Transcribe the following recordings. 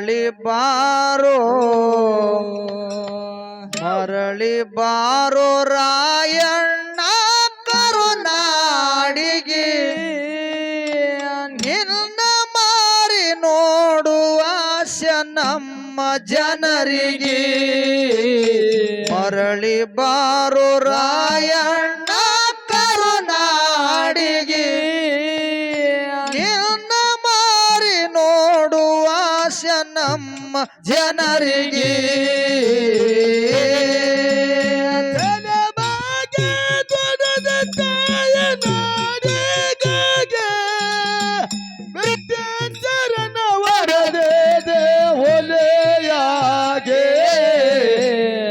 ಮರಳಿ ಬಾರೋ ಆಸೆ ನಮ್ಮ ಜನರಿಗೆ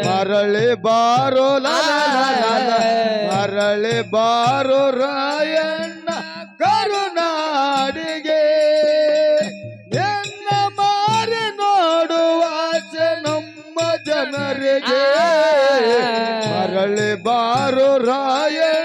ಮರಳಿ ಬಾರೋ. ಮರಳಿ ಬಾರೋ ರಾಯಣ್ಣ ಮರಳಿ ಬಾರೋ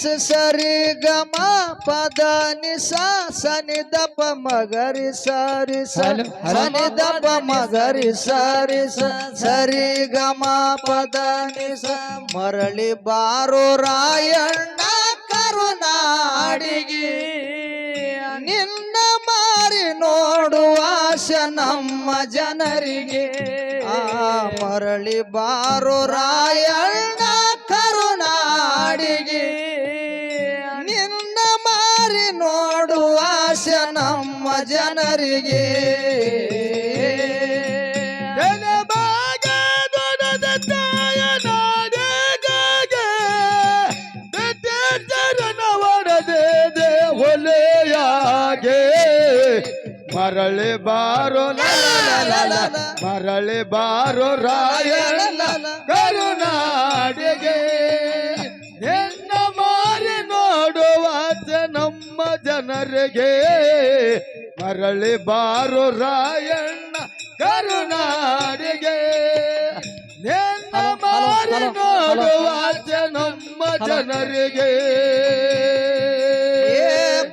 ನಿಸ ಸರಿ ಗಮ ಪದ ನಿಸ ಸನಿ ದಪ ಮಗರಿ ಸರಿ ಸ. ಸನಿ ದಪ ಮಗರಿ ಸರಿ ಸ ಸರಿ ಗಮ ಪದ ನಿಸ ಮರಳಿ ಬಾರೋ ರಾಯಣ್ಣ ಕರುನಾಡಿಗೆ ನಿನ್ನ ಮಾರಿ ನೋಡುವ ಆಶ ನಮ್ಮ ಜನರಿಗೆ ಆ ಮರಳಿ ಬಾರೋ ರಾಯಣ್ಣ ಜನರಿಗೆ ಮರಳಿ ಬಾರೋ. ಮರಳಿ ಬಾರೋ ರಾಯ ಕರುನಾಡಿಗೆ. ಎನ್ನ ಮಾರಿ ನೋಡುವ ನಮ್ಮ ಜನರಿಗೆ. ಮರಳಿ ಬಾರು ರಾಯಣ್ಣ ಕರುನಾಡಿಗೆ. ನಿನ್ನ ಮಾರಿ ನಮ್ಮ ಜನರಿಗೆ.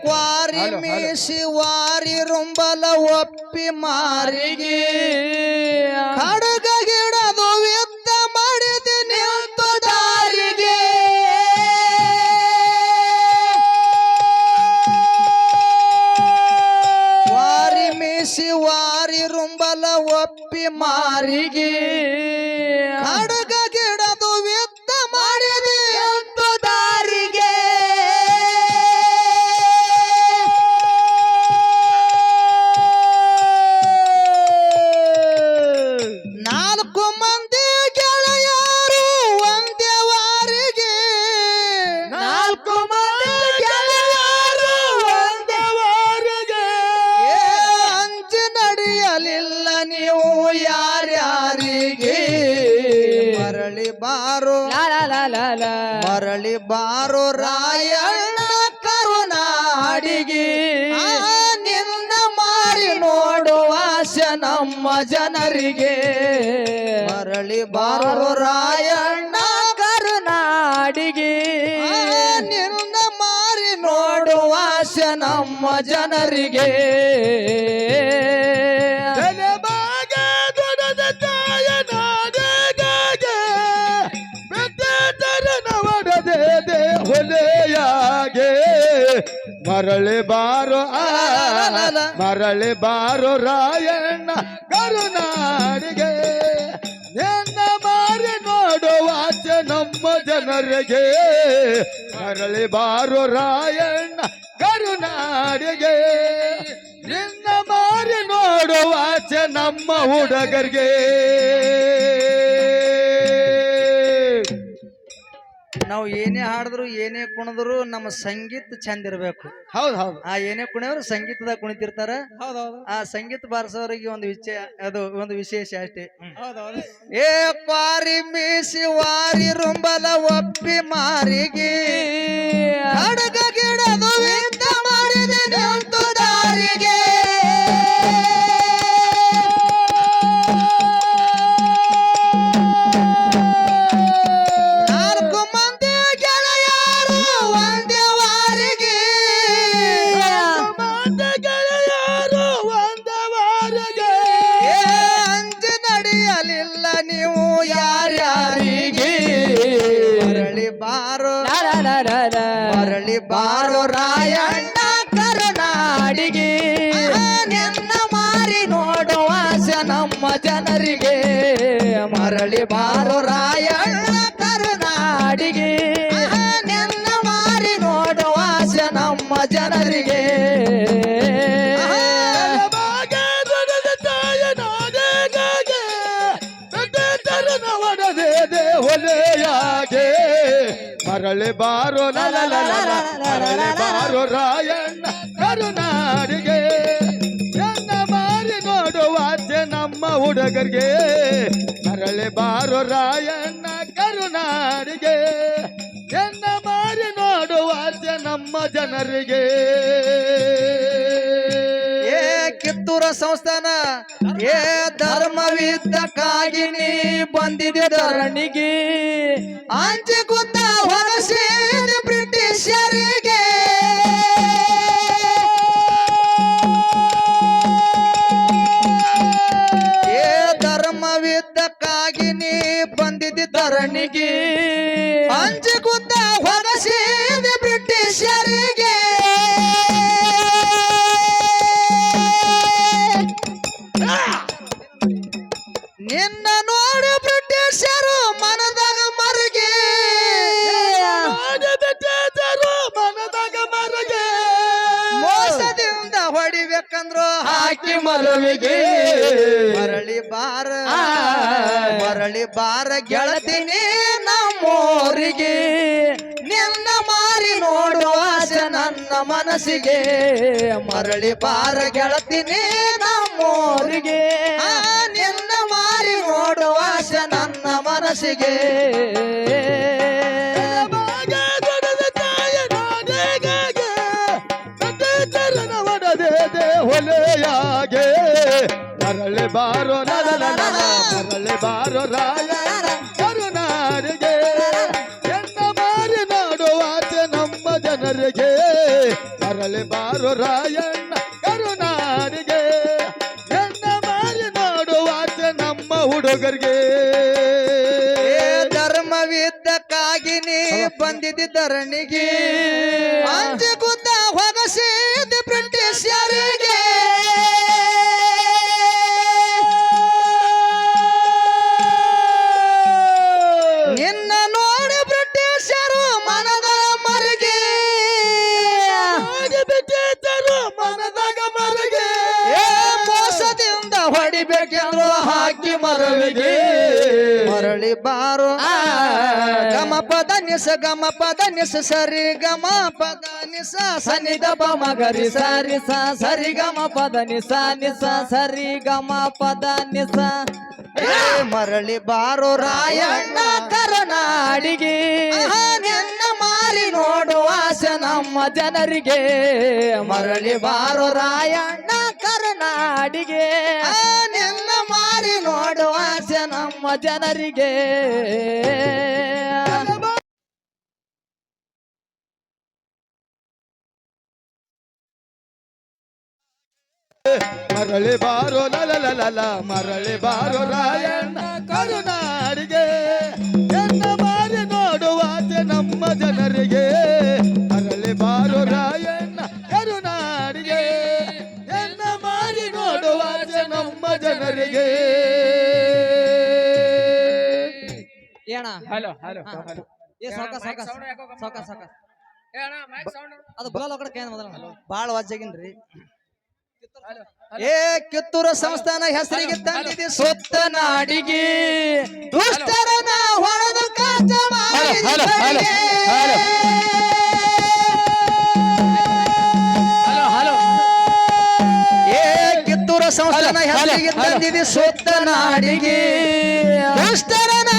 ಕ್ವಾರಿ. ಮೀಸಿ ವಾರಿ ರುಂಬಲ ಒಪ್ಪಿ ಮಾರಿಗೆ. ಕಡಗ ಗಿಡದು ಒಪ್ಪಿ ಆಸೆ ನಮ್ಮ ಜನರಿಗೆ. ಹೊಲೆಯಾಗೆ ಮರಳಿ ಬಾರೋ ಆ, ಮರಳೆ ಬಾರೋ ರಾಯಣ್ಣ ಕರುನಾಡಿಗೆ. ನಿನ್ನ ಮಾರಿ ನೋಡುವ ಆಸೆ ನಮ್ಮ ಜನರಿಗೆ. ಮರಳಿ ಬಾರೋ ರಾಯಣ್ಣ ಕರುನಾಡಿಗೆ ನಿನ್ನ ಮಾರಿ ನೋಡುವ ಆಚೆ ನಮ್ಮ ಹುಡುಗರಿಗೆ. ನಾವು ಏನೇ ಹಾಡಿದ್ರು ಏನೇ ಕುಣಿದ್ರು ನಮ್ಮ ಸಂಗೀತ ಚಂದ ಇರಬೇಕು. ಹೌದು ಹೌದು. ಆ ಏನೇ ಕುಣಿಯವ್ರು ಸಂಗೀತದಾಗ ಕುಣಿತಿರ್ತಾರ. ಹೌದೌದು ಆ ಸಂಗೀತ ಬಾರಿಸೋರಿಗೆ ಒಂದು ವಿಷಯ ಅದು ಒಂದು ವಿಶೇಷ ಅಷ್ಟೇ. ಹೌದೌದು ಏ ಪಾರಿ ಮೀಸಿ ವಾರಿ ರುಂಬಲ ಒಪ್ಪಿ ಮಾರಿಗೆ. ಕಡಗ ಗಿಡದು ವಿಂತ ಮಾಡಿದೆ ದಾರಿಗೆ. ನಾಲ್ಕು ಮಂದಿ ಗೆಳೆಯರು ಒಂದೇ ವಾರಿಗೆ. ಗೆಳೆಯರು ಒಂದ ವಾರಿಗೆ. ಅಂಜಿ ನಡೆಯಲಿಲ್ಲ ನೀವು ಯಾರ್ಯಾರಿಗೆ? ಮರಳಿ ಬಾರೋ ಮರಳಿ ಬಾರೋ ರಾಯಣ್ಣ. ಕರುನಾಡಿಗೆ ನಿನ್ನ ಮಾರಿ ನೋಡುವ ಆಸೆ ನಮ್ಮ ಜನರಿಗೆ ಮರಳಿ ಬಾರೋ ರಾಯಣ್ಣ ಕರುನಾಡಿಗೆ ನಿನ್ನ ಮಾರಿ ನೋಡುವ ಆಸೆ ನಮ್ಮ ಜನರಿಗೆ ಮರಳಿ ಬಾರೋ ಲಲ ಲಲ ಲ, ಮರಳಿ ಬಾರೋ ರಾಯಣ್ಣ ನಮ್ಮ ಮರಳೆ ಬಾರೋ ರಾಯಣ್ಣ ಕರುನಾಡಿಗೆ. ಎನ್ನ ಮಾರಿ ನೋಡುವ ನಮ್ಮ ಜನರಿಗೆ. ಏ ಕಿತ್ತೂರ ಸಂಸ್ಥಾನ, ಏ ಧರ್ಮವಿದ್ದಕ್ಕಾಗಿ ನೀ ಬಂದಿದೆ ಧರಣಿಗೆ. ಆಂಜೆ ಕೂತ ಹಾಕಿ ಮಲವಿಗೆ. ಮರಳಿ ಬಾರ ಮರಳಿ ಬಾರ ಗೆಳತೀನಿ ನಮ್ಮೋರಿಗೆ. ನಿನ್ನ ಮಾರಿ ನೋಡುವ ನನ್ನ ಮನಸ್ಸಿಗೆ. ಮರಳಿ ಬಾರ ಗೆಳತೀನಿ ನಮ್ಮೋರಿಗೆ. ನಿನ್ನ ಮಾರಿ ನೋಡುವ ನನ್ನ ಮನಸ್ಸಿಗೆ. ಮರಳೆ ಬಾರೋ ರಾಯಣ್ಣ ಎನ್ನ ಮಾರಿ ನಮ್ಮ ಹುಡುಗರಿಗೆ. ಧರ್ಮವಿದ್ದಕ್ಕಾಗಿ ನೀ ಬಂದಿದ್ದ ಧರಣಿಗೆ. ಅಂಜಿ ಗುದ್ದ ಹೊಗಸಿದ ಮರಳಿಗೆ ಮರಳಿ ಬಾರೋ. ಗಮ ಪದ ನಿಸ ಗಮ ಪದ ನಿಸ ಸರಿ ಗಮ ಪದ ನಿಸ ಸನಿ ದ ಪ ಮಗರಿ ಸರಿ ಸ ಸರಿ ಗಮ ಪದ ನಿಸ ನಿಸ ಸರಿ ಗಮ ಪದ ನಿಸ ಮರಳಿ ಬಾರೋ ರಾಯಣ್ಣ ಕರುನಾಡಿಗೆ ನಿನ್ನ ಮಾರಿ ನೋಡುವ ಆಸೆ ನಮ್ಮ ಜನರಿಗೆ. ಮರಳಿ ಬಾರೋ ರಾಯಣ್ಣ ಕರುನಾಡಿಗೆ ನಿನ್ನ ಮಾರಿ ನೋಡುವ ಆಸೆ ನಮ್ಮ ಜನರಿಗೆ. ಮರಳಿ ಬಾರೋ ಲಲಲಲ ಮರಳಿ ಬಾರೋ ರಾಯಣ್ಣ ಕರುನಾಡಿಗೆ. ಎನ್ನ ಮಾರಿ ನೋಡುವ ಆಸೆ ನಮ್ಮ ಅಣ್ಣ. Hello hello hello. ಏ ಸಾಕ ಸಾಕ ಸಾಕ ಸಾಕ ಅದು ಬುಲಾಲ್ ಒಕ್ಕಡ ಕೇಂದ್ರ ಮೊದಲ. ಭಾಳ ವಾಜ್ಯಾಗಿನ್ರಿ. ಏ ಕಿತ್ತೂರು ಸಂಸ್ಥಾನ ಹೆಸರಿಗೆ ತಂದಿದೆ ಸುತ್ತ ನಾಡಿಗೆ. ದುಷ್ಟರನ ಹೊಡೆದು ಕಾಟ ಏ ಕಿತ್ತೂರು ಸಂಸ್ಥಾನ ಹೆಸರಿಗೆ ತಂದಿದೆ ಸುತ್ತ ನಾಡಿಗೆ. ದುಷ್ಟರನ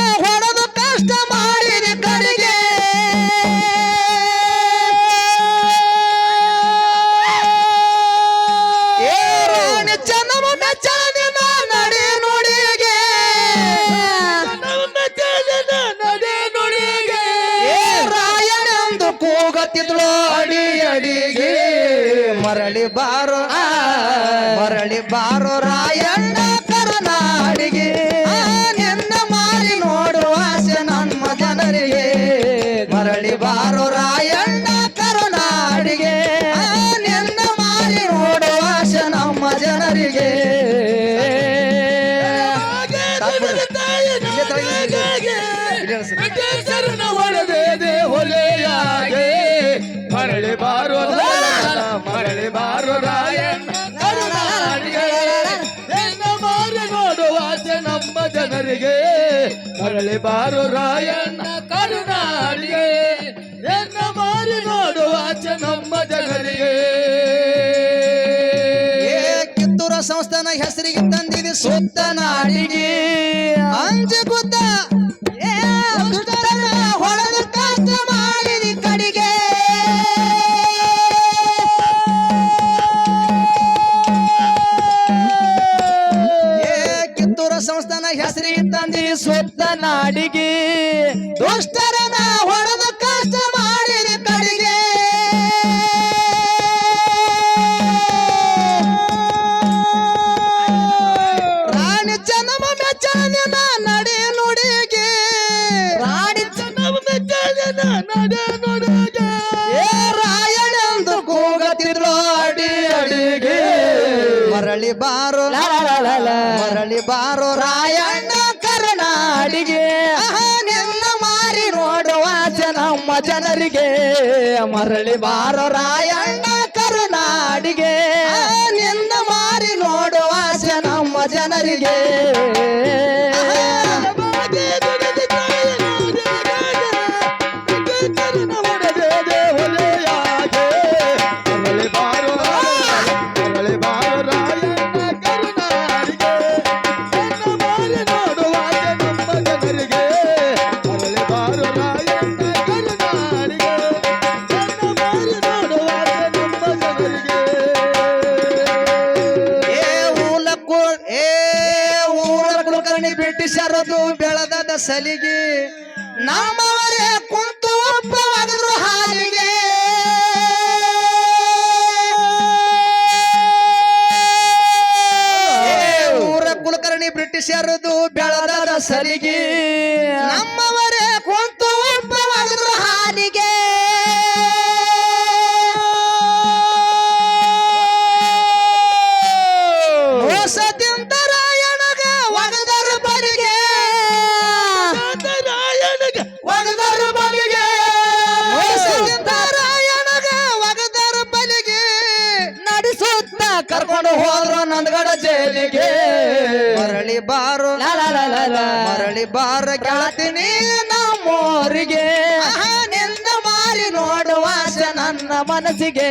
baro ra ಬಾರು ರಾಯಣ್ಣ ಕರುಣಾಡಿಗೆ ಎನ್ನ ಮಾರಿ ನೋಡುವ ನಮ್ಮ ಜಗಲಿಗೆ ಕಿತ್ತೂರ ಸಂಸ್ಥಾನ ಹೆಸರಿಗೆ ತಂದಿದೆ ಸುತ್ತ ನಾಡಿಗೆ. ಹೊಡೆದ ಕಷ್ಟ ಮರಳಿ ಬಾರೋ ರಾಯಣ್ಣ ಕರುನಾಡಿಗೆ. ನಿಂದ ಮಾರಿ ನೋಡುವ ನಮ್ಮ ಜನರಿಗೆ. ಮನಸ್ಸಿಗೆ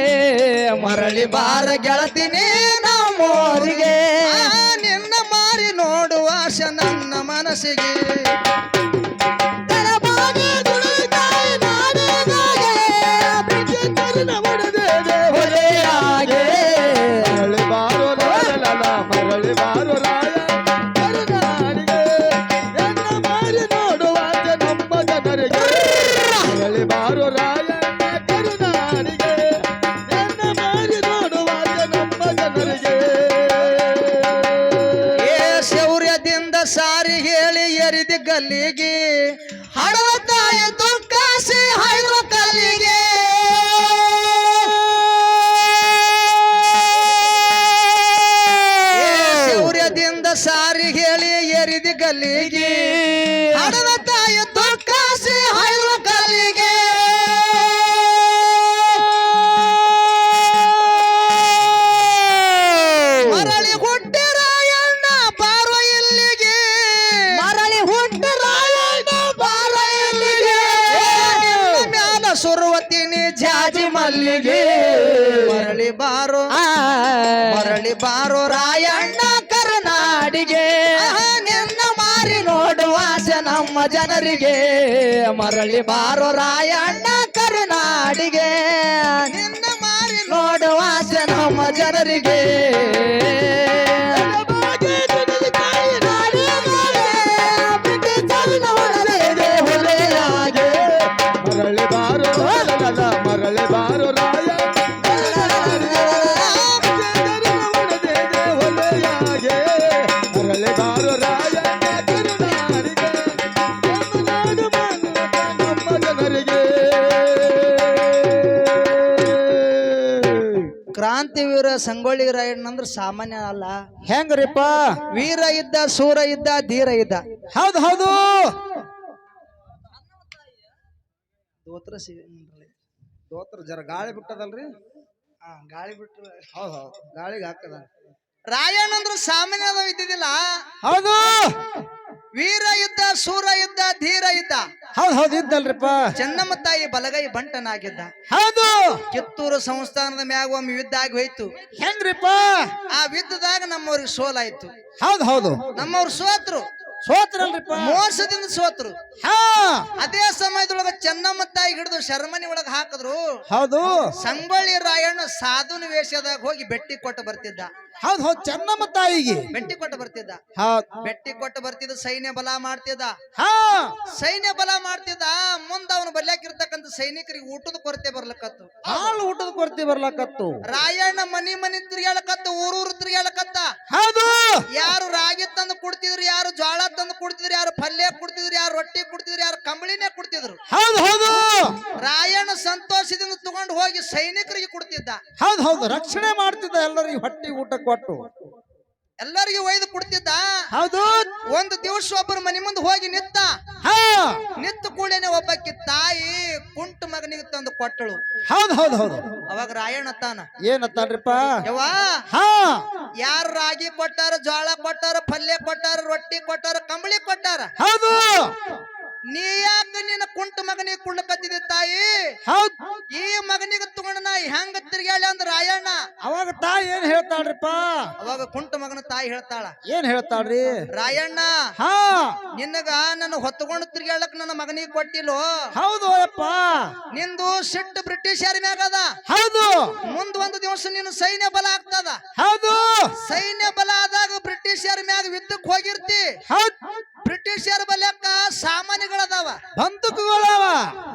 ಮರಳಿ ಬಾರ ಗೆಳತಿ ನಮ್ಮೋರಿಗೆ ನಿನ್ನ ಮಾರಿ ನೋಡುವ ಆಶೆ ನನ್ನ ಮನಸ್ಸಿಗೆ. ಜನರಿಗೆ ಮರಳಿ ಬಾರೋ ರಾಯಣ್ಣ ಕರುನಾಡಿಗೆ. ನಿನ್ನ ಮಾರಿ ನೋಡುವ ನಮ್ಮ ಜನರಿಗೆ. ಸಂಗೊಳ್ಳಿ ರಾಯಣ್ಣ ಅಂದ್ರೆ ಸಾಮಾನ್ಯ ಅಲ್ಲ. ಹೆಂಗ್ರಿಪ್ಪ? ವೀರ ಇದ್ದ ಸೂರ ಇದ್ದ ಧೀರ ಇದ್ದ. ಹೌದು ಹೌದು. ದೋತ್ರ ದೋತ್ರ ಜರ ಗಾಳಿ ಬಿಟ್ಟದಲ್ರಿ? ಹಾ ಗಾಳಿ ಬಿಟ್ರ ಹೌದು ಹೌದು. ಗಾಳಿಗೆ ಹಾಕದ. ರಾಯಣ್ಣ ಅಂದ್ರೆ ಸಾಮಾನ್ಯ ಇದ್ದಿದ್ದಿಲ್ಲ. ಹೌದು. ವೀರ ಇದ್ದ ಸೂರ ಇದ್ದ ಧೀರ ಹೌದು ಹೌದು ಇದ್ದಲ್ರಿಪ್ಪ. ಚೆನ್ನಮ್ಮ ತಾಯಿ ಬಲಗೈ ಬಂಟನಾಗಿದ್ದ. ಹೌದು. ಕಿತ್ತೂರು ಸಂಸ್ಥಾನದ ಮ್ಯಾಗ ಒಮ್ಮೆ ಯುದ್ಧ ಆಗಿ ಹೋಯ್ತು. ಹೆಂಗ್ರಿಪ್ಪ? ಆ ಯುದ್ಧದಾಗ ನಮ್ಮವ್ರಿಗೆ ಸೋಲಾಯ್ತು ಹೌದು ಹೌದು. ನಮ್ಮವ್ರು ಸೋತ್ರು. ಸೋತ್ರಲ್ರಿಪ್ಪ. ಮೋಸದಿಂದ ಸೋತ್ರು. ಹಾ. ಅದೇ ಸಮಯದೊಳಗ ಚೆನ್ನಮ್ಮ ತಾಯಿ ಹಿಡಿದು ಶರ್ಮನಿ ಒಳಗ ಹಾಕಿದ್ರು. ಹೌದು. ಸಂಗೊಳ್ಳಿ ರಾಯಣ್ಣ ಸಾಧುನ ವೇಷದಾಗ ಹೋಗಿ ಬೆಟ್ಟಿ ಕೊಟ್ಟು ಬರ್ತಿದ್ದ. ಹೌದು ಹೌದು ಚೆನ್ನಮ್ಮ ತಾಯಿಗೆ. ಬೆಟ್ಟಿ ಕೊಟ್ಟು ಬರ್ತಿದ್ದ. ಹೌದು. ಬೆಟ್ಟಿ ಕೊಟ್ಟು ಬರ್ತಿದ್ದ ಸೈನ್ಯ ಬಲ ಮಾಡ್ತಿದ್ದ. ಹಾ. ಸೈನ್ಯ ಬಲ ಮಾಡ್ತಿದ್ದ ಮುಂದ ಅವನು ಬರ್ಲಾಕಿರ್ತಕ್ಕಂಥ ಸೈನಿಕರಿಗೆ ಊಟದ ಕೊರತೆ ಬರ್ಲಕತ್ತು. ಹಾಲು ಊಟದ ಕೊರತೆ ಬರ್ಲಕತ್ತು. ರಾಯಣ್ಣ ಮನಿ ಮನಿ ತಿರ್ಗಾಳಕತ್ತ ಊರೂರು ತಿರ್ಗಾಳಕತ್ತ ಹೌದು. ಯಾರು ರಾಗಿ ತಂದು ಕುಡ್ತಿದ್ರು ಯಾರು ಜ್ವಾಳ ತಂದು ಕುಡ್ತಿದ್ರು ಯಾರು ಪಲ್ಯ ಕುಡ್ತಿದ್ರು ಯಾರು ರೊಟ್ಟಿ ಕುಡ್ತಿದ್ರು ಯಾರು ಕಂಬಳಿನೇ ಕುಡ್ತಿದ್ರು. ಹೌದು ಹೌದು. ರಾಯಣ್ಣ ಸಂತೋಷದಿಂದ ತಗೊಂಡು ಹೋಗಿ ಸೈನಿಕರಿಗೆ ಕೊಡ್ತಿದ್ದ. ಹೌದು ಹೌದು ರಕ್ಷಣೆ ಮಾಡ್ತಿದ್ದ ಎಲ್ಲರಿಗೂ ಹೊಟ್ಟಿ ಊಟ ಕೊಟ್ಟು. ಎಲ್ಲರಿಗೂ ಒಯ್ದು ಕೊಡ್ತಿದ್ದ. ಹೌದು. ಒಂದು ದಿವಸ ಒಬ್ಬರು ಮನೆ ಮುಂದೆ ಹೋಗಿ ನಿತ್ತ ಹಾ. ನಿತ್ತ ಕೂಡೇನೆ ಒಬ್ಬಕ್ಕೆ ತಾಯಿ ಕುಂಟ ಮಗನಿಗೆ ತಂದು ಕೊಟ್ಟಳು. ಹೌದು ಹೌದು ಹೌದು. ಅವಾಗ ರಾಯಣ್ಣ ತಾನ ಏನತ್ತಾನ್ರಿಪ್ಪ ಯವ್ವಾ ಯಾರು ರಾಗಿ ಕೊಟ್ಟಾರ ಜೋಳ ಕೊಟ್ಟಾರ ಪಲ್ಯ ಕೊಟ್ಟಾರ ರೊಟ್ಟಿ ಕೊಟ್ಟಾರ ಕಂಬಳಿ ಕೊಟ್ಟಾರ? ಹೌದು. ನೀ ಯಾಕೆ ನಿನ್ನ ಕುಂಟು ಮಗನಿಗೆ ಕುಳ್ಳಕತ್ತಿದೆ ತಾಯಿ. ಹೌದು. ಈ ಮಗನಿಗೆ ತಗೊಂಡ ನಾ ಹೆಂಗ ತಿರ್ಗ್ಯಾಳೆ ಅಂದ್ರ ರಾಯಣ್ಣ. ಅವಾಗ ತಾಯಿ ಏನ್ ಹೇಳ್ತಾಳ್ರಿಪ್ಪ? ಅವಾಗ ಕುಂಟು ಮಗನ ತಾಯಿ ಹೇಳ್ತಾಳ. ಏನ್ ಹೇಳ್ತಾಳ್ರಿ? ರಾಯಣ್ಣ ಹಾ. ನಿನ್ನಗ ನನ್ನ ಹೊತ್ತುಕೊಂಡು ತಿರ್ಗ್ಯಾಳಕ್ ನನ್ನ ಮಗನಿಗೆ ಕೊಟ್ಟಿಲ್ಲೋ. ಹೌದು ಅಪ್ಪ ನಿಂದು ಸಿಟ್ಟು ಬ್ರಿಟಿಷರ ಮ್ಯಾಗ ಅದ? ಹೌದು. ಮುಂದ್ ಒಂದು ದಿವಸ ನೀನು ಸೈನ್ಯ ಬಲ ಆಗ್ತದ. ಹೌದು. ಸೈನ್ಯ ಬಲ ಆದಾಗ ಬ್ರಿಟಿಷರ ಮ್ಯಾಗ ಯುದ್ಧಕ್ಕೆ ಹೋಗಿರ್ತಿ. ಹೌದು. ಬ್ರಿಟಿಷರ ಬಲ್ಯಕ್ಕ ಸಾಮಾನ್ಯಗಳದಾವ. ಬಂದೂಕುಗಳವ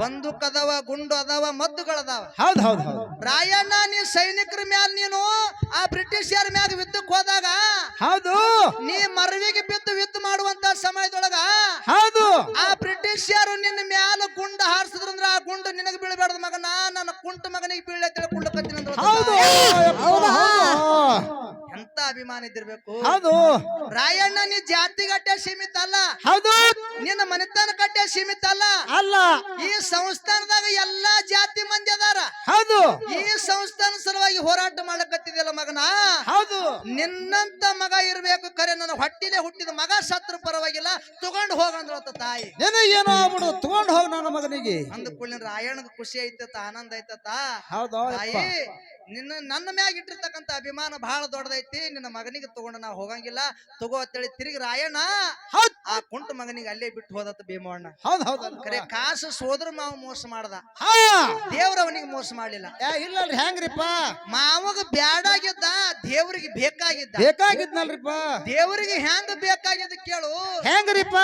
ಬಂದೂಕ್ ಅದಾವ ಗುಂಡು ಅದಾವ ಮದ್ದುಗಳದಾವ. ಹೌದು ಹೌದು ಹೌದು. ರಾಯಣ್ಣ ನೀ ಸೈನಿಕರ ಮ್ಯಾಲ ನೀನು ಆ ಬ್ರಿಟಿಷರ ಮ್ಯಾಗ ಯುದ್ಧಕ್ಕೆ ಹೋದಾಗ ಹೌದು. ನೀ ಮರವಿಗೆ ಬಿದ್ದು ಯುದ್ಧ ಮಾಡುವಂತ ಸಮಯದೊಳಗ ಹೌದು. ಆ ಬ್ರಿಟಿಷರು ನಿನ್ನ ಮ್ಯಾಲ ಗುಂಡ ಹಾರಿಸಿದ್ರಂದ್ರ ಆ ಗುಂಡು ನಿನಗೆ ಬೀಳಬಾರ್ದು ಮಗನ. ನನ್ನ ಕುಂಟ ಮಗನಿಗೆ ಬೀಳ ತಿಳ್ಕೊಳ್ಳಕತ್ತೀನಿ ಅಂದ್ರು ಅಭಿಮಾನ ಇದ್ದಿರ್ಬೇಕು. ಹೌದು. ರಾಯಣ್ಣ ನೀ ಜಾತಿ ಗಟ್ಟೆ ಸೀಮಿತ ಅಲ್ಲ. ಹೌದು. ನಿನ್ನ ಮನೆತನ ಕಟ್ಟೆ ಸೀಮಿತ ಅಲ್ಲ. ಅಲ್ಲ. ಈ ಸಂಸ್ಥಾನದಾಗ ಎಲ್ಲಾ ಜಾತಿ ಮಂದಿ ಅದಾರ. ಹೌದು. ಈ ಸಂಸ್ಥಾನ ಸಲುವಾಗಿ ಹೋರಾಟ ಮಾಡಕತ್ತಿದೆಯಲ್ಲ ಮಗನ? ಹೌದು. ನಿನ್ನಂತ ಮಗ ಇರಬೇಕು ಕರೆ ನನ್ನ ಹೊಟ್ಟಿಲೆ ಹುಟ್ಟಿದ ಮಗ ಸತ್ರ ಪರವಾಗಿಲ್ಲ ತಗೊಂಡು ಹೋಗಂದ್ರ ತಾಯಿ. ಏನೋ ಆಗ್ಬಿಡು ತಗೊಂಡು ಹೋಗ ನನ್ನ ಮಗನಿಗೆ. ಅಂದ ಕೂಡ ರಾಯಣದ ಖುಷಿ ಐತತ ಆನಂದ ಐತತ ಹೌದು ತಾಯಿ ನಿನ್ನ ನನ್ನ ಮ್ಯಾಗ ಇಟ್ಟಿರ್ತಕ್ಕಂತ ಅಭಿಮಾನ ಬಹಳ ದೊಡ್ಡದೈತಿ ನಿನ್ನ ಮಗನಿಗೆ ತಗೊಂಡು ನಾವು ಹೋಗಂಗಿಲ್ಲ. ತಗೋ ಅಂತೇಳಿ ತಿರುಗಿ ರಾಯಣ್ಣ ಹೌದ್. ಆ ಕುಂಟ ಮಗನಿಗೆ ಅಲ್ಲೇ ಬಿಟ್ಟು ಹೋದತ್ತ ಭೀಮವಣ್ಣ ಹೌದು ಹೌದು ಖರೆ ಕಾಸು ಸೋದ್ರ ಮಾವ ಮೋಸ ಮಾಡ್ದ. ಹಾ. ದೇವ್ರ ಅವನಿಗೆ ಮೋಸ ಮಾಡ್ಲಿಲ್ಲ. ಏ, ಇಲ್ಲಲ್ರಿ ಹೆಂಗ್ರಿಪ್ಪ? ಮಾವಗ ಬ್ಯಾಡಾಗಿದ್ದ ದೇವ್ರಿಗೆ ಬೇಕಾಗಿದ್ದ. ಬೇಕಾಗಿದ್ನಲ್ರಿಪ್ಪ? ದೇವರಿಗೆ ಹೆಂಗ ಬೇಕಾಗಿದ್ದ ಕೇಳು. ಹೆಂಗ್ರಿಪ್ಪ?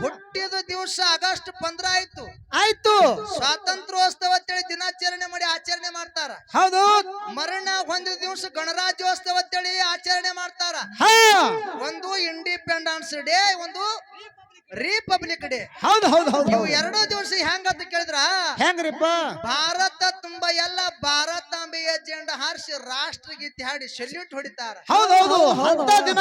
ಹುಟ್ಟಿದ ದಿವಸ ಆಗಸ್ಟ್ ಪಂದ್ರ ಆಯ್ತು. ಆಯ್ತು. ಸ್ವಾತಂತ್ರ್ಯೋತ್ಸವ ಅಂತೇಳಿ ದಿನಾಚರಣೆ ಮಾಡಿ ಆಚರಣೆ ಮಾಡ್ತಾರ. ಹೌದು. ಮರಣ ಹೊಂದಿದ ದಿವಸ ಗಣರಾಜ್ಯೋತ್ಸವ ಅಂತೇಳಿ ಆಚರಣೆ ಮಾಡ್ತಾರ. ಹಾ. ಒಂದು ಇಂಡಿಪೆಂಡೆನ್ಸ್ ಡೇ ಒಂದು ರಿಪಬ್ಲಿಕ್ ಡೇ ಹೌದು ಹೌದು ಹೌದು ನೀವು ಎರಡೂ ದಿವಸ ಹೆಂಗಂತ ಕೇಳಿದ್ರ? ಹೆಂಗ್ರಿಪ್ಪ? ಭಾರತ ತುಂಬಾ ಎಲ್ಲ ಭಾರತಾಂಬೆಯ ಜೆಂಡ ಹಾರಿಸಿ ರಾಷ್ಟ್ರಗೀತೆ ಹಾಡಿ ಸೆಲ್ಯೂಟ್ ಹೊಡಿತಾರ. ಹೌದು ಹೌದು ಅಂತ ದಿನ.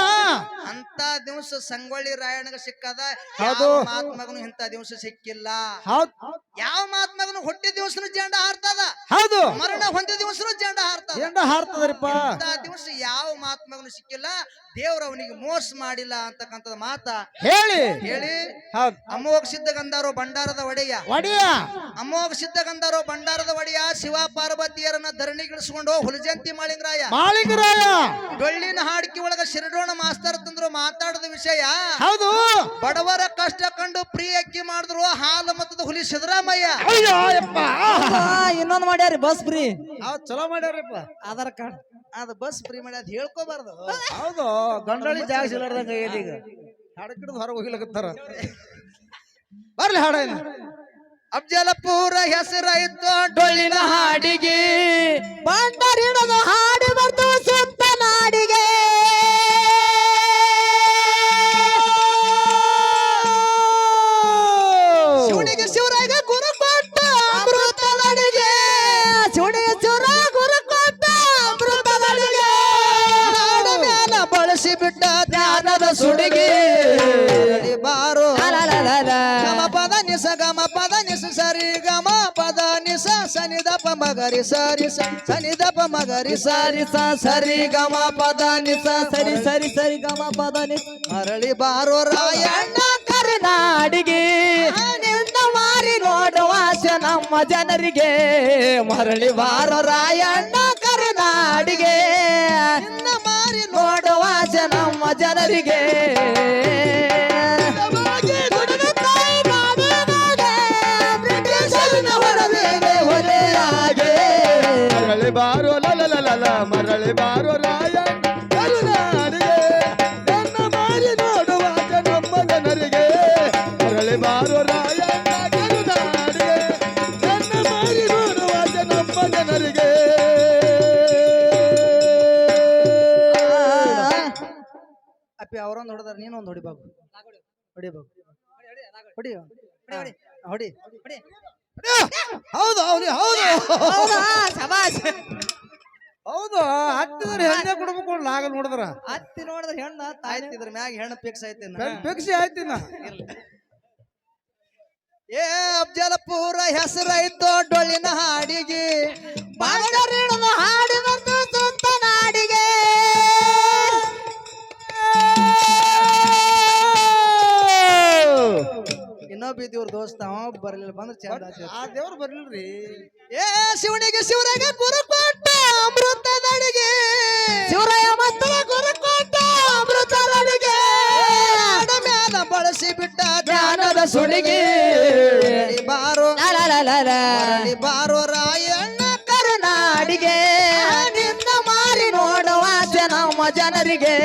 ಅಂತ ದಿವಸ ಸಂಗೊಳ್ಳಿ ರಾಯಣ್ಣಗ ಸಿಕ್ಕದ. ಹೌದು. ಯಾವ ಮಹಾತ್ಮಗನು ಇಂತ ದಿವಸ ಸಿಕ್ಕಿಲ್ಲ. ಹೌದು. ಯಾವ ಮಹಾತ್ಮಗನು ಹುಟ್ಟಿದ ದಿವಸ ಜೆಂಡ ಹಾರ್ತದ. ಹೌದು. ಮರಣ ಹೊಂದಿದ ದಿವಸನು ಜೆಂಡ ಹಾರ್ತದ. ಜೆಂಡ ಹಾರ್ತದ್ರಿಪ್ಪ. ಅಂತ ದಿವಸ ಯಾವ ಮಹಾತ್ಮಗನು ಸಿಕ್ಕಿಲ್ಲ. ದೇವ್ರ ಅವನಿಗೆ ಮೋಸ ಮಾಡಿಲ್ಲ ಅಂತಕ್ಕಂಥದ್ ಮಾತ ಹೇಳಿ. ಹೇಳಿ. ಹೌದ್. ಅಮೋಘ ಸಿದ್ಧಗಂಧಾರೋ ಭಂಡಾರದ ಒಡೆಯ. ಒಡೆಯ. ಅಮೋಘ ಸಿದ್ಧಗಂಧಾರೋ ಭಂಡಾರದ ಒಡೆಯ ಶಿವ ಪಾರ್ವತಿಯರನ್ನ ಧರಣಿಗಿಳಿಸ್ಕೊಂಡು ಹುಲಜಂತಿ ಮಾಳಿಂಗರಾಯ. ಮಾಳಿಂಗರಾಯ. ಡೊಳ್ಳಿನ ಹಾಡಿಕೆ ಒಳಗ ಶಿರಡೋಣ ಮಾಸ್ತರ್ ತಂದ್ರು ಮಾತಾಡದ ವಿಷಯ. ಹೌದು. ಬಡವರ ಕಷ್ಟ ಕಂಡು ಪ್ರೀ ಅಕ್ಕಿ ಮಾಡಿದ್ರು ಹಾಲು ಮತ್ತದ ಹುಲಿ ಸಿದ್ದರಾಮಯ್ಯ. ಇನ್ನೊಂದು ಮಾಡ್ಯಾರಿ ಬಸ್ ಫ್ರೀ. ಚಲೋ ಮಾಡ್ಯಾರಪ್ಪ. ಆಧಾರ್ ಕಾರ್ಡ್ ಅದ ಬಸ್ ಫ್ರೀ ಮಾಡಿ ಅದ್ ಹೇಳ್ಕೋಬಾರ್ದು. ಹೌದು. ಗಂಡಳಿ ಜಾಗ ಸಿಲಾರ್ದಂಗ ಈಗ. ಹಾಡಕಿಡ್ದು ಹೊರಗೆ ಹೋಗ್ಲಿಕತ್ತಾರ. ಬರ್ಲಿ ಹಾಡ. ಅಫ್ಜಲಪುರ ಹೆಸರಾಯ್ತು ಡೊಳ್ಳಿನ ಹಾಡಿಗೆ. ಬಂಡರಿಡದು ಹಾಡಿ ಬರ್ತು ಸುತ್ತ ನಾಡಿಗೆ. ಗಮ ಪದ ನಿಸ ಸರಿ ಗಮ ಪದ ನಿಸ ಸನಿ ದಪ ಮಗರಿ ಸರಿ ಸನಿ ದಪ ಮಗರಿ ಸರಿ ಸ ಸರಿ ಗಮ ಪದ ನಿಸ ಸರಿ ಸರಿ ಸರಿ ಗಮ ಪದ ನಿಸ ಮರಳಿ ಬಾರೋ ರಾಯಣ್ಣ ಕರುನಾಡಿಗೆ ನಿನ್ನ ಮಾರಿ ನೋಡುವ ಆಸೆ ನಮ್ಮ ಜನರಿಗೆ. ಮರಳಿ ಬಾರೋ ರಾಯಣ್ಣ ಕರುನಾಡಿಗೆ ನಿನ್ನ ಮಾರಿ ನೋಡುವ ಆಸೆ ನಮ್ಮ ಜನರಿಗೆ. ಬಾರೋ ಲಲ ಲಲ ಮರಳಿ ಬಾರೋ ರಾಯ. ಕರುನಾಡಿಗೆ ನನ್ನ ಮಾರಿ ನೋಡುವಾಗ ನಮ್ಮ ಜನರಿಗೆ ಮರಳಿ ಬಾರೋ ರಾಯ ಕರುನಾಡಿಗೆ ನನ್ನ ಮಾರಿ ನೋಡುವಾಗ ನಮ್ಮ ಜನರಿಗೆ ಅಪ್ಪಿ ಅವರೊಂದು ಹೊಡೆದಾರ ನೀನೊಂದು ಹೊಡಿಬೇಕು ಹೊಡಿಬೇಕು ಹೊಡಿ ಹೊಡಿ ಹೊಡಿ ಹೊಡಿ. ಹೌದು ಹೌದು ಹೌದು. ಹೌದಾ ಶಬಾಷ್. ಹೌದು? ಹತ್ತಿದ್ರೆ ಹೆಣ್ಣೆ ಕೊಡ್ಬೇಕು ಲಾಗ ನೋಡಿದ್ರ? ಹತ್ತಿ ನೋಡಿದ್ರೆ ಹೆಣ್ಣ? ಆಯ್ತು ಇದ್ರ ಮ್ಯಾಗ ಹೆಣ್ಣು ಫಿಕ್ಸ್ ಐತಿ ಫಿಕ್ಸ್ ಆಯ್ತಿನ ಏ ಅಫಜಲಪುರ ಹೆಸರೈತೋ ಡೊಳ್ಳಿನ ಹಾಡಿಗೆ. ಬಾಂಡರಿಡದು ಹಾಡಿ ಇನ್ನೊಬ್ಬ ದೇವ್ರ ದೋಸ್ತ ಅವ ಬರ್ಲಿಲ್ಲ ಬಂದ್ರ ಚಂದ. ಆ ದೇವ್ರು ಬರ್ಲಿಲ್ರಿ. ಏ ಶಿವನಿಗೆ ಶಿವರಾಗ ಗುರು ಕೊಟ್ಟ ಅಮೃತ ನಡಿಗೆ ಶಿವರಾಯ ಮತ್ತಲ ಗುರುಕೋಟ ಅಮೃತದಡಿಗೆ. ನಾಡ ಮ್ಯಾಲ ಬಳಸಿ ಬಿಟ್ಟ ಜ್ಞಾನದ ಸುಳಿಗೆ ಬಾರೋ ಬಾರೋ ರಾಯಣ್ಣ ಕರುನಾಡಿಗೆ. ನಿನ್ನ ಮಾರಿ ನೋಡುವ ಜನ ನಮ್ಮ ಜನರಿಗೆ.